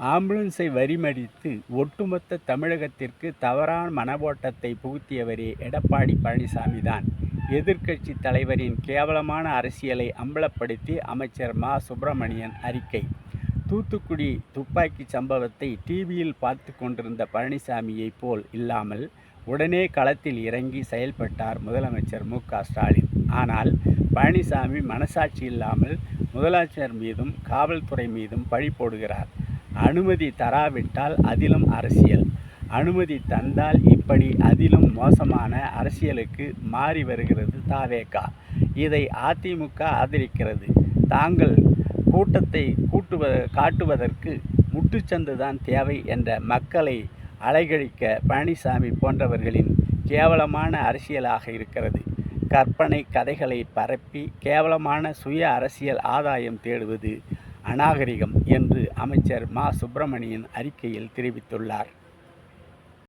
ஆம்புலன்ஸை வரிமடித்து ஒட்டுமொத்த தமிழகத்திற்கு தவறான மனவோட்டத்தை புகுத்தியவரே எடப்பாடி பழனிசாமி தான். எதிர்க்கட்சி தலைவரின் கேவலமான அரசியலை அம்பலப்படுத்தி அமைச்சர் மா. சுப்பிரமணியன் அறிக்கை. தூத்துக்குடி துப்பாக்கி சம்பவத்தை டிவியில் பார்த்து கொண்டிருந்த பழனிசாமியைப் போல் இல்லாமல் உடனே களத்தில் இறங்கி செயல்பட்டார் முதலமைச்சர் மு. க. ஸ்டாலின். ஆனால் பழனிசாமி மனசாட்சி இல்லாமல் முதலமைச்சர் மீதும் காவல்துறை மீதும் பழி போடுகிறார். அனுமதி தராவிட்டால் அதிலும் அரசியல். அனுமதி தந்தால் இப்படி அதிலும் மோசமான அரசியலுக்கு மாறி வருகிறது தாவேகா. இதை அதிமுக ஆதரிக்கிறது. தாங்கள் கூட்டத்தை கூட்டுவ காட்டுவதற்கு முட்டுச்சந்து தான் தேவை என்ற மக்களை அலைகழிக்க பழனிசாமி போன்றவர்களின் கேவலமான அரசியலாக இருக்கிறது. கற்பனை கதைகளை பரப்பி கேவலமான சுய அரசியல் ஆதாயம் தேடுவது அநாகரிகம் என்று அமைச்சர் மா சுப்பிரமணியன் அறிக்கையில் தெரிவித்துள்ளார்.